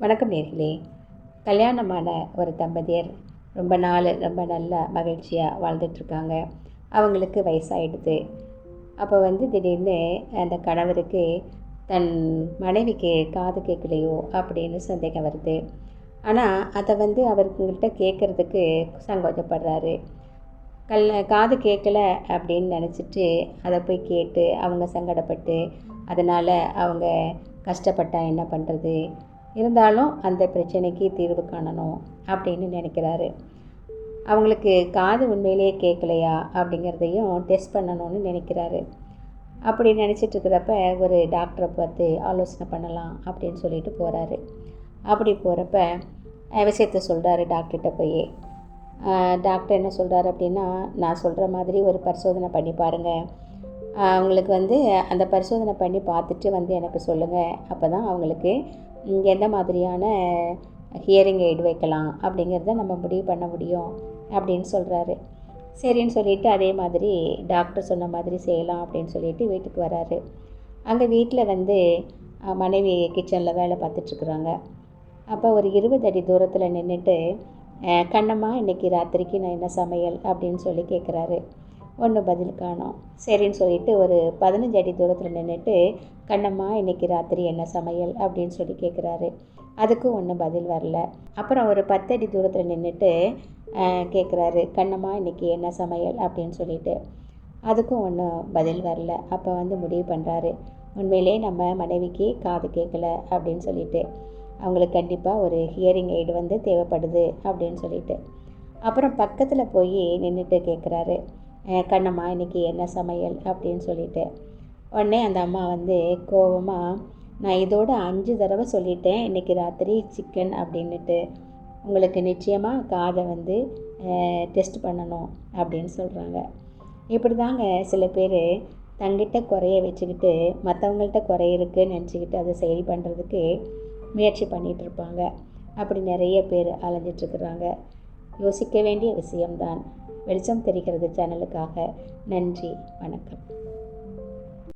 வணக்கம் நேர்களே. கல்யாணமான ஒரு தம்பதியர் ரொம்ப நாள் ரொம்ப நல்லா மகிழ்ச்சியாக வாழ்ந்துட்டுருக்காங்க அவங்களுக்கு வயசாகிடுது அப்போ வந்து திடீர்னு அந்த கணவருக்கு தன் மனைவிக்கு காது கேட்கலையோ அப்படின்னு சந்தேகம் வருது. ஆனால் அதை வந்து அவருங்கள்ட்ட கேட்குறதுக்கு சங்கோச்சப்படுறாரு கல் காது கேட்கல அப்படின்னு நினச்சிட்டு அதை போய் கேட்டு அவங்க சங்கடப்பட்டு அதனால் அவங்க கஷ்டப்பட்டா என்ன பண்ணுறது இருந்தாலும் அந்த பிரச்சனைக்கு தீர்வு காணணும் அப்படின்னு நினைக்கிறாரு. அவங்களுக்கு காது உண்மையிலேயே கேட்கலையா அப்படிங்கிறதையும் டெஸ்ட் பண்ணணும்னு நினைக்கிறாரு. அப்படி நினச்சிட்டு இருக்கிறப்ப ஒரு டாக்டரை பார்த்து ஆலோசனை பண்ணலாம் அப்படின்னு சொல்லிட்டு போகிறாரு அப்படி போகிறப்ப விஷயத்தை சொல்கிறாரு டாக்டர்கிட்ட போய். டாக்டர் என்ன சொல்கிறாரு அப்படின்னா நான் சொல்கிற மாதிரி ஒரு பரிசோதனை பண்ணி பாருங்கள் அவங்களுக்கு வந்து அந்த பரிசோதனை பண்ணி பார்த்துட்டு வந்து எனக்கு சொல்லுங்கள் அப்போ தான் அவங்களுக்கு எந்த மாதிரியான ஹியரிங் எய்டு வைக்கலாம் அப்படிங்கிறத நம்ம முடிவு பண்ண முடியும் அப்படின்னு சொல்கிறாரு சரின்னு சொல்லிவிட்டு அதே மாதிரி டாக்டர் சொன்ன மாதிரி செய்யலாம் அப்படின்னு சொல்லிட்டு வீட்டுக்கு வராரு. அங்கே வீட்டில் வந்து மனைவி கிச்சனில் வேலை பார்த்துட்ருக்குறாங்க அப்போ ஒரு இருபது அடி தூரத்தில் நின்றுட்டு கண்ணம்மா இன்றைக்கி ராத்திரிக்கு நான் என்ன சமையல் அப்படின்னு சொல்லி கேட்குறாரு ஒன்றும் பதில் காணோம். சரின்னு சொல்லிட்டு ஒரு பதினஞ்சு அடி தூரத்தில் நின்றுட்டு கண்ணம்மா இன்றைக்கி ராத்திரி என்ன சமையல்? அப்படின்னு சொல்லி கேட்குறாரு அதுக்கும் ஒன்றும் பதில் வரல. அப்புறம் ஒரு பத்தடி தூரத்தில் நின்றுட்டு கேட்குறாரு கண்ணம்மா இன்றைக்கி என்ன சமையல்? அப்படின்னு சொல்லிட்டு. அதுக்கும் ஒன்றும் பதில் வரல. அப்போ வந்து முடிவு பண்ணுறாரு உண்மையிலே நம்ம மனைவிக்கு காது கேட்கல அப்படின்னு சொல்லிட்டு. அவங்களுக்கு கண்டிப்பாக ஒரு ஹியரிங் எய்டு வந்து தேவைப்படுது அப்படின்னு சொல்லிட்டு. அப்புறம் பக்கத்தில் போய் நின்றுட்டு கேட்குறாரு கண்ணம்மா இன்றைக்கி என்ன சமையல் அப்படின்னு சொல்லிட்டு. உடனே அந்த அம்மா வந்து கோபமாக நான் இதோட அஞ்சு தடவை சொல்லிட்டேன். இன்றைக்கி ராத்திரி சிக்கன் அப்படின்னுட்டு. உங்களுக்கு நிச்சயமாக காதை வந்து டெஸ்ட் பண்ணணும் அப்படின்னு சொல்கிறாங்க இப்படி தாங்க சில பேர் தங்கிட்ட குறைய வச்சுக்கிட்டு மற்றவங்கள்ட்ட குறை இருக்குன்னு நினச்சிக்கிட்டு அதை சரி பண்ணுறதுக்கு முயற்சி பண்ணிகிட்ருப்பாங்க அப்படி நிறைய பேர் அலைஞ்சிட்ருக்குறாங்க யோசிக்க வேண்டிய விஷயம்தான். வெளிச்சம் தெரிகிறது சேனலுக்காக. நன்றி வணக்கம்.